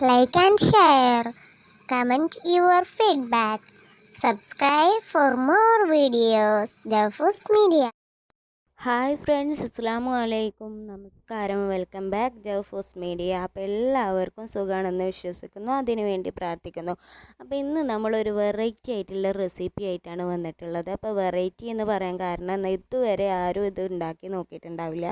like and share. Comment your feedback. Subscribe for more videos. The Jafus Media. Hi friends അസ്സാമു അലൈക്കും. നമസ്കാരം. Welcome back. ജവഫോസ് media. അപ്പോൾ എല്ലാവർക്കും സുഖമാണെന്ന് വിശ്വസിക്കുന്നു. അതിനു വേണ്ടി പ്രാർത്ഥിക്കുന്നു. അപ്പോൾ ഇന്ന് നമ്മളൊരു വെറൈറ്റി ആയിട്ടുള്ള റെസിപ്പി ആയിട്ടാണ് വന്നിട്ടുള്ളത്. അപ്പോൾ വെറൈറ്റി എന്ന് പറയാൻ കാരണം ഇതുവരെ ആരും ഇത് ഉണ്ടാക്കി നോക്കിയിട്ടുണ്ടാവില്ല.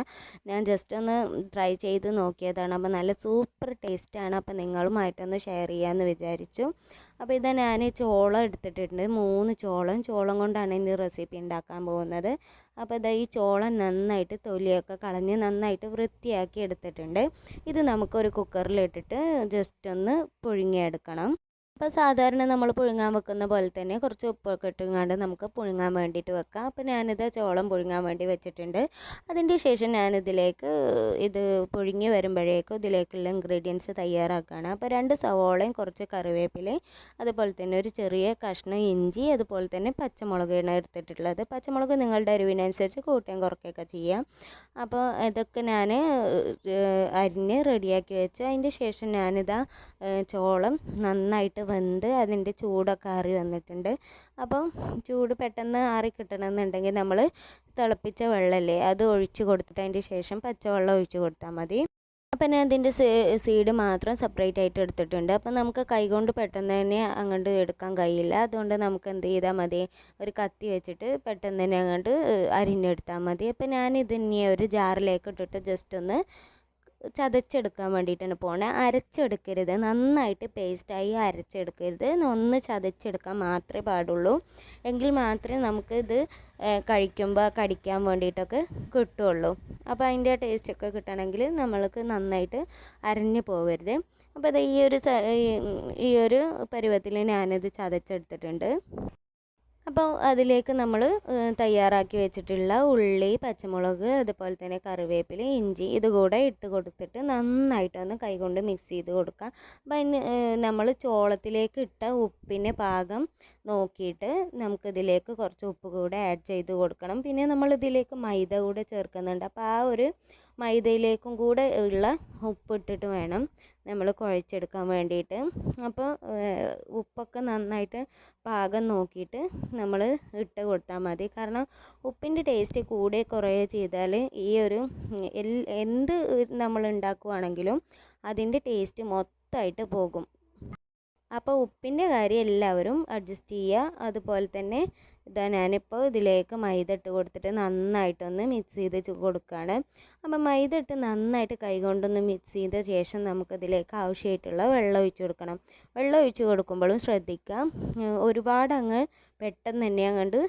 ഞാൻ ജസ്റ്റ് ഒന്ന് ട്രൈ ചെയ്ത് നോക്കിയതാണ്. അപ്പോൾ നല്ല സൂപ്പർ ടേസ്റ്റാണ് അപ്പോൾ നിങ്ങളുമായിട്ടൊന്ന് ഷെയർ ചെയ്യാമെന്ന് വിചാരിച്ചു. അപ്പോൾ ഇതാ ഞാൻ ചോളം എടുത്തിട്ടുണ്ട് മൂന്ന് ചോളം. ചോളം കൊണ്ടാണ് ഇന്ന് റെസിപ്പി ഉണ്ടാക്കാൻ പോകുന്നത്. അപ്പോൾ ഇതാ ഈ ചോളം നന്നായിട്ട് തൊലിയൊക്കെ കളഞ്ഞ് നന്നായിട്ട് വൃത്തിയാക്കി എടുത്തിട്ടുണ്ട്. ഇത് നമുക്കൊരു കുക്കറിലിട്ടിട്ട് ജസ്റ്റ് ഒന്ന് പുഴുങ്ങിയെടുക്കണം. അപ്പോൾ സാധാരണ നമ്മൾ പുഴുങ്ങാൻ വെക്കുന്ന പോലെ തന്നെ കുറച്ച് ഉപ്പൊക്കെ ഇട്ടുങ്ങാണ്ട് നമുക്ക് പുഴുങ്ങാൻ വേണ്ടിയിട്ട് വെക്കാം. അപ്പോൾ ഞാനിത് ചോളം പുഴുങ്ങാൻ വേണ്ടി വെച്ചിട്ടുണ്ട്. അതിന്റെ ശേഷം ഞാനിതിലേക്ക് ഇത് പുഴുങ്ങി വരുമ്പോഴേക്കും ഇതിലേക്കുള്ള ഇൻഗ്രീഡിയൻസ് തയ്യാറാക്കുകയാണ് അപ്പോൾ രണ്ട് സവോളയും കുറച്ച് കറിവേപ്പിലയും അതുപോലെ തന്നെ ഒരു ചെറിയ കഷ്ണം ഇഞ്ചി അതുപോലെ തന്നെ പച്ചമുളകാണ് എടുത്തിട്ടുള്ളത്. പച്ചമുളക് നിങ്ങളുടെ അരിവിനനുസരിച്ച് കൂട്ടുകയും കുറയ്ക്കുകയൊക്കെ ചെയ്യാം. അപ്പോൾ ഇതൊക്കെ ഞാൻ അരിഞ്ഞ് റെഡിയാക്കി വെച്ചു. അതിന്റെ ശേഷം ഞാനിതാ ചോളം നന്നായിട്ട് വെന്ത് അതിന്റെ ചൂടൊക്കെ ആറി വന്നിട്ടുണ്ട്. അപ്പം ചൂട് പെട്ടെന്ന് ആറി കിട്ടണമെന്നുണ്ടെങ്കിൽ നമ്മൾ തിളപ്പിച്ച വെള്ളമല്ലേ അത് ഒഴിച്ച് കൊടുത്തിട്ട് അതിന്റെ ശേഷം പച്ചവെള്ളം ഒഴിച്ച് കൊടുത്താൽ മതി. അപ്പം ഞാൻ അതിന്റെ സീഡ് മാത്രം സെപ്പറേറ്റ് ആയിട്ട് എടുത്തിട്ടുണ്ട്. അപ്പം നമുക്ക് കൈകൊണ്ട് പെട്ടെന്ന് തന്നെ അങ്ങോട്ട് എടുക്കാൻ കഴിയില്ല. അതുകൊണ്ട് നമുക്ക് എന്ത് ചെയ്താൽ മതി ഒരു കത്തി വെച്ചിട്ട് പെട്ടെന്ന് തന്നെ അങ്ങോട്ട് അരിഞ്ഞെടുത്താൽ മതി. അപ്പം ഞാൻ ഇതിനെ ഒരു ജാറിലേക്ക് ഇട്ടിട്ട് ജസ്റ്റ് ഒന്ന് ചതച്ചെടുക്കാൻ വേണ്ടിയിട്ടാണ് പോണേ. അരച്ചെടുക്കരുത്. നന്നായിട്ട് പേസ്റ്റായി അരച്ചെടുക്കരുത്. ഒന്ന് ചതച്ചെടുക്കാൻ മാത്രമേ പാടുള്ളൂ. എങ്കിൽ മാത്രമേ നമുക്ക് ഇത് കഴിക്കുമ്പോൾ കടിക്കാൻ വേണ്ടിയിട്ടൊക്കെ കിട്ടുള്ളൂ. അപ്പോൾ അതിന്റെ ടേസ്റ്റൊക്കെ കിട്ടണമെങ്കിൽ നമ്മൾക്ക് നന്നായിട്ട് അരഞ്ഞു പോവരുത്. അപ്പോൾ അത് ഈ ഒരു ഈ ഒരു പരുവത്തിൽ ഞാനത് ചതച്ചെടുത്തിട്ടുണ്ട്. അപ്പോൾ അതിലേക്ക് നമ്മൾ തയ്യാറാക്കി വെച്ചിട്ടുള്ള ഉള്ളി പച്ചമുളക് അതുപോലെ തന്നെ കറിവേപ്പില ഇഞ്ചി ഇത് കൂടെ ഇട്ട് കൊടുത്തിട്ട് നന്നായിട്ടൊന്ന് കൈകൊണ്ട് മിക്സ് ചെയ്ത് കൊടുക്കുക അപ്പം നമ്മൾ ചോളത്തിലേക്ക് ഇട്ട ഉപ്പിന്റെ പാകം നോക്കിയിട്ട് നമുക്കിതിലേക്ക് കുറച്ച് ഉപ്പ് കൂടെ ആഡ് ചെയ്ത് കൊടുക്കണം. പിന്നെ നമ്മൾ ഇതിലേക്ക് മൈദ കൂടെ ചേർക്കുന്നുണ്ട്. അപ്പോൾ ആ ഒരു മൈദയിലേക്കും കൂടെ ഉള്ള ഉപ്പ് ഇട്ടിട്ട് വേണം നമ്മൾ കുഴച്ചെടുക്കാൻ വേണ്ടിയിട്ട്. അപ്പോൾ ഉപ്പൊക്കെ നന്നായിട്ട് പാകം നോക്കിയിട്ട് നമ്മൾ ഇട്ട് കൊടുത്താൽ മതി. കാരണം ഉപ്പിന്റെ ടേസ്റ്റ് കൂടെ കുറേ ചെയ്താൽ ഈ ഒരു എന്ത് നമ്മൾ ഉണ്ടാക്കുവാണെങ്കിലും അതിന്റെ ടേസ്റ്റ് മൊത്തമായിട്ട് പോകും. അപ്പോൾ ഉപ്പിന്റെ കാര്യം എല്ലാവരും അഡ്ജസ്റ്റ് ചെയ്യുക. അതുപോലെ തന്നെ ഇതാ ഞാനിപ്പോൾ ഇതിലേക്ക് മൈദ ഇട്ട് കൊടുത്തിട്ട് നന്നായിട്ടൊന്ന് മിക്സ് ചെയ്ത് കൊടുക്കുകയാണ് അപ്പോൾ മൈദ ഇട്ട് നന്നായിട്ട് കൈകൊണ്ടൊന്ന് മിക്സ് ചെയ്ത ശേഷം നമുക്കിതിലേക്ക് ആവശ്യമായിട്ടുള്ള വെള്ളം ഒഴിച്ച് കൊടുക്കണം. വെള്ളം ഒഴിച്ച് കൊടുക്കുമ്പോഴും ശ്രദ്ധിക്കാം ഒരുപാട് അങ്ങ് പെട്ടെന്ന് തന്നെ അങ്ങോട്ട്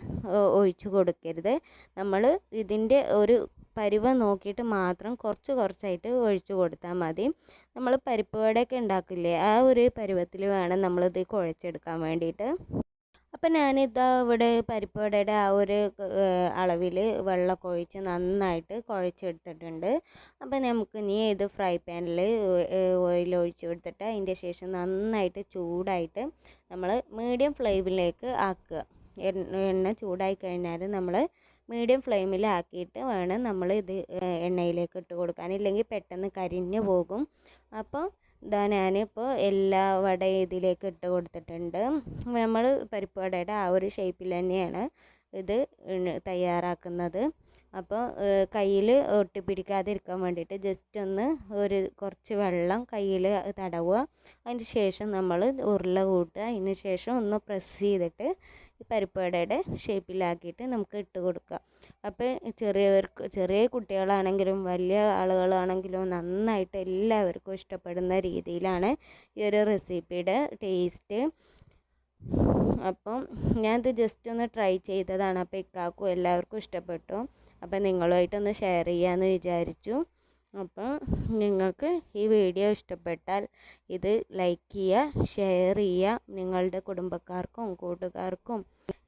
ഒഴിച്ച് കൊടുക്കരുത്. നമ്മൾ ഇതിന്റെ ഒരു പരുവം നോക്കിയിട്ട് മാത്രം കുറച്ച് കുറച്ചായിട്ട് ഒഴിച്ചു കൊടുത്താൽ മതി. നമ്മൾ പരിപ്പ് വടയൊക്കെ ഉണ്ടാക്കില്ലേ ആ ഒരു പരുവത്തിൽ വേണം നമ്മളിത് കുഴച്ചെടുക്കാൻ വേണ്ടിയിട്ട്. അപ്പം ഞാനിതാ ഇവിടെ പരിപ്പ് വടയുടെ ആ ഒരു അളവിൽ വെള്ളം ഒഴിച്ച് നന്നായിട്ട് കുഴച്ചെടുത്തിട്ടുണ്ട്. അപ്പം നമുക്ക് ഇനി ഇത് ഫ്രൈ പാനിൽ ഓയിൽ ഒഴിച്ച് കൊടുത്തിട്ട് അതിന്റെ ശേഷം നന്നായിട്ട് ചൂടായിട്ട് നമ്മൾ മീഡിയം ഫ്ലെയിമിലേക്ക് ആക്കുക. എണ്ണ ചൂടായി കഴിഞ്ഞാൽ നമ്മൾ മീഡിയം ഫ്ലെയിമിൽ ആക്കിയിട്ട് വേണം നമ്മൾ ഇത് എണ്ണയിലേക്ക് ഇട്ട് കൊടുക്കാൻ. ഇല്ലെങ്കിൽ പെട്ടെന്ന് കരിഞ്ഞു പോകും. അപ്പോൾ ഇതാ ഞാനിപ്പോൾ എല്ലാ വട ഇതിലേക്ക് ഇട്ട് കൊടുത്തിട്ടുണ്ട്. നമ്മൾ പരിപ്പ് വടയുടെ ആ ഒരു ഷേപ്പിൽ തന്നെയാണ് ഇത് തയ്യാറാക്കുന്നത്. അപ്പോൾ കയ്യിൽ ഒട്ടിപ്പിടിക്കാതിരിക്കാൻ വേണ്ടിയിട്ട് ജസ്റ്റ് ഒന്ന് ഒരു കുറച്ച് വെള്ളം കയ്യിൽ തടവുക. അതിന് ശേഷം നമ്മൾ ഉരുള കൂട്ടുക. അതിന് ശേഷം ഒന്ന് പ്രസ് ചെയ്തിട്ട് പരിപ്പ് വടയുടെ ഷേപ്പിലാക്കിയിട്ട് നമുക്ക് ഇട്ട് കൊടുക്കാം. അപ്പോൾ ചെറിയവർക്ക് ചെറിയ കുട്ടികളാണെങ്കിലും വലിയ ആളുകളാണെങ്കിലും നന്നായിട്ട് എല്ലാവർക്കും ഇഷ്ടപ്പെടുന്ന രീതിയിലാണ് ഈ ഒരു റെസിപ്പിയുടെ ടേസ്റ്റ് അപ്പം ഞാനിത് ജസ്റ്റ് ഒന്ന് ട്രൈ ചെയ്തതാണ്. അപ്പോൾ ഇക്കാക്കും എല്ലാവർക്കും ഇഷ്ടപ്പെട്ടു. അപ്പം നിങ്ങളുമായിട്ടൊന്ന് ഷെയർ ചെയ്യാമെന്ന് വിചാരിച്ചു. അപ്പം നിങ്ങൾക്ക് ഈ വീഡിയോ ഇഷ്ടപ്പെട്ടാൽ ഇത് ലൈക്ക് ചെയ്യുക ഷെയർ ചെയ്യുക നിങ്ങളുടെ കുടുംബക്കാർക്കും കൂട്ടുകാർക്കും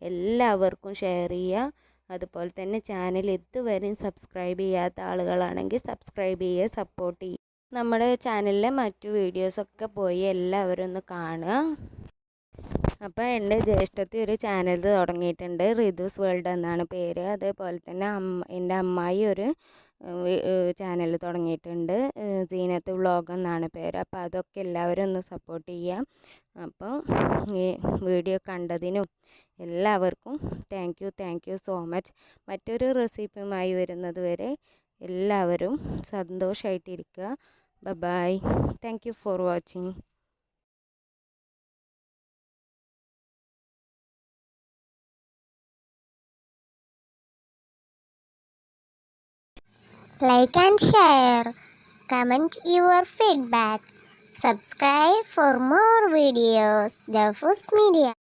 എല്ലാവർക്കും ഷെയർ ചെയ്യുക. അതുപോലെ തന്നെ ചാനൽ ഇതുവരെയും സബ്സ്ക്രൈബ് ചെയ്യാത്ത ആളുകളാണെങ്കിൽ സബ്സ്ക്രൈബ് ചെയ്യുക സപ്പോർട്ട് ചെയ്യുക. നമ്മുടെ ചാനലിലെ മറ്റു വീഡിയോസൊക്കെ പോയി എല്ലാവരും ഒന്ന് കാണുക. അപ്പോൾ എന്റെ ജ്യേഷ്ഠത്തി ഒരു ചാനൽ തുടങ്ങിയിട്ടുണ്ട് റിതുസ് വേൾഡ് എന്നാണ് പേര്. അതേപോലെ തന്നെ അമ്മ എന്റെ അമ്മായി ഒരു ചാനൽ തുടങ്ങിയിട്ടുണ്ട്. സീനത്ത് വ്ളോഗ് എന്നാണ് പേര്. അപ്പോൾ അതൊക്കെ എല്ലാവരും ഒന്ന് സപ്പോർട്ട് ചെയ്യാം. അപ്പോൾ ഈ വീഡിയോ കണ്ടതിനും എല്ലാവർക്കും thank you thank you so much മറ്റൊരു റെസിപ്പിയുമായി വരുന്നത് വരെ എല്ലാവരും സന്തോഷമായിട്ടിരിക്കുക ബ bye thank you for watching Like and share. Comment your feedback. Subscribe for more videos. The Media.